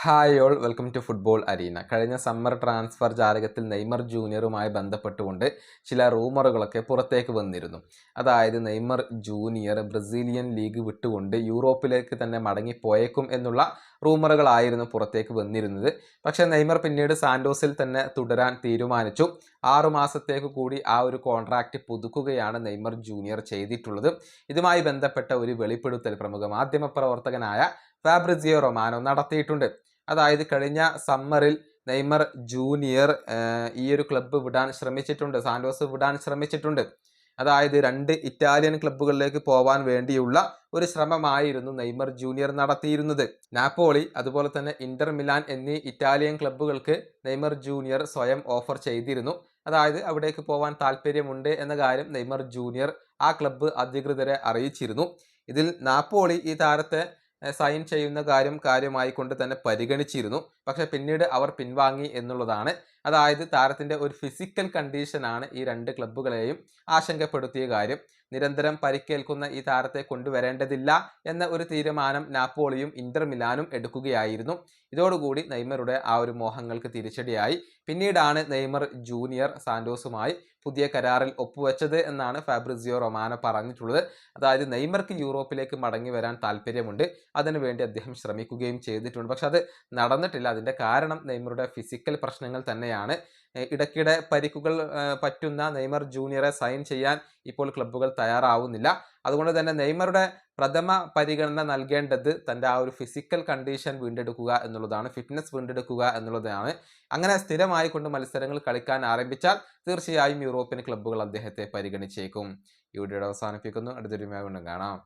Hi all welcome to football arena കഴിഞ്ഞ summer transfer ജാലകത്തിൽ Neymar ജൂനിയറുമായി ബന്ധപ്പെട്ടുകൊണ്ട് ചില റൂമറുകളൊക്കെ പുറത്തേക്ക് വന്നിരുന്നു. അതായത് നെയ്മർ ജൂനിയർ ബ്രസീലിയൻ ലീഗ് വിട്ടുകൊണ്ട് യൂറോപ്പിലേക്ക് തന്നെ മടങ്ങിപ്പോയേക്കും എന്നുള്ള റൂമറുകളായിരുന്നു പുറത്തേക്ക് വന്നിരുന്നത്. പക്ഷേ നെയ്മർ പിന്നീട് സാൻഡോസിൽ തന്നെ തുടരാൻ തീരുമാനിച്ചു. ആറുമാസത്തേക്ക് കൂടി ആ ഒരു കോൺട്രാക്റ്റ് പുതുക്കുകയാണ് നെയ്മർ ജൂനിയർ ചെയ്തിട്ടുള്ളത്. ഇതുമായി ബന്ധപ്പെട്ട ഒരു വെളിപ്പെടുത്തൽ പ്രമുഖ മാധ്യമപ്രവർത്തകനായ ഫാബ്രിസിയോ റൊമാനോ നടത്തിയിട്ടുണ്ട്. അതായത് കഴിഞ്ഞ സമ്മറിൽ നെയ്മർ ജൂനിയർ ഈ ഒരു ക്ലബ്ബ് വിടാൻ ശ്രമിച്ചിട്ടുണ്ട്. സാൻഡോസ് വിടാൻ ശ്രമിച്ചിട്ടുണ്ട്. അതായത് രണ്ട് ഇറ്റാലിയൻ ക്ലബ്ബുകളിലേക്ക് പോവാൻ വേണ്ടിയുള്ള ഒരു ശ്രമമായിരുന്നു നെയ്മർ ജൂനിയർ നടത്തിയിരുന്നത്. നാപ്പോളി അതുപോലെ തന്നെ ഇന്റർ മിലാൻ എന്നീ ഇറ്റാലിയൻ ക്ലബ്ബുകൾക്ക് നെയ്മർ ജൂനിയർ സ്വയം ഓഫർ ചെയ്തിരുന്നു. അതായത് അവിടേക്ക് പോവാൻ താല്പര്യമുണ്ട് എന്ന കാര്യം നെയ്മർ ജൂനിയർ ആ ക്ലബ്ബ് അധികൃതരെ അറിയിച്ചിരുന്നു. ഇതിൽ നാപ്പോളി ഈ താരത്തെ സൈൻ ചെയ്യുന്ന കാര്യം കാര്യമായി കൊണ്ട് തന്നെ പരിഗണിച്ചിരുന്നു. പക്ഷെ പിന്നീട് അവർ പിൻവാങ്ങി എന്നുള്ളതാണ്. അതായത് താരത്തിന്റെ ഒരു ഫിസിക്കൽ കണ്ടീഷനാണ് ഈ രണ്ട് ക്ലബ്ബുകളെയും ആശങ്കപ്പെടുത്തിയ കാര്യം. നിരന്തരം പരിക്കേൽക്കുന്ന ഈ താരത്തെ കൊണ്ടുവരേണ്ടതില്ല എന്ന ഒരു തീരുമാനം നാപ്പോളിയും ഇന്റർ മിലാനും എടുക്കുകയായിരുന്നു. ഇതോടുകൂടി നെയ്മറുടെ ആ ഒരു മോഹങ്ങൾക്ക് തിരിച്ചടിയായി. പിന്നീടാണ് നെയ്മർ ജൂനിയർ സാന്റോസുമായി പുതിയ കരാറിൽ ഒപ്പുവെച്ചത് എന്നാണ് ഫാബ്രിസിയോ റൊമാനോ പറഞ്ഞിട്ടുള്ളത്. അതായത് നെയ്മർക്ക് യൂറോപ്പിലേക്ക് മടങ്ങി വരാൻ താല്പര്യമുണ്ട്. അതിനുവേണ്ടി അദ്ദേഹം ശ്രമിക്കുകയും ചെയ്തിട്ടുണ്ട്. പക്ഷെ അത് നടന്നിട്ടില്ല. അതിന്റെ കാരണം നെയ്മറുടെ ഫിസിക്കൽ പ്രശ്നങ്ങൾ തന്നെയാണ്. ഇടയ്ക്കിടെ പരിക്കുകൾ പറ്റുന്ന നെയ്മർ ജൂനിയറെ സൈൻ ചെയ്യാൻ ഇപ്പോൾ ക്ലബ്ബുകൾ തയ്യാറാവുന്നില്ല. അതുകൊണ്ട് തന്നെ നെയ്മറുടെ പ്രഥമ പരിഗണന നൽകേണ്ടത് തന്റെ ആ ഒരു ഫിസിക്കൽ കണ്ടീഷൻ വീണ്ടെടുക്കുക എന്നുള്ളതാണ് ഫിറ്റ്നസ് വീണ്ടെടുക്കുക എന്നുള്ളതാണ്. അങ്ങനെ സ്ഥിരമായി കൊണ്ട് മത്സരങ്ങൾ കളിക്കാൻ ആരംഭിച്ചാൽ തീർച്ചയായും യൂറോപ്യൻ ക്ലബ്ബുകൾ അദ്ദേഹത്തെ പരിഗണിച്ചേക്കും. ഈ വീഡിയോ അവസാനിപ്പിക്കുന്നു. അടുത്തൊരു വീണ്ടും കാണാം.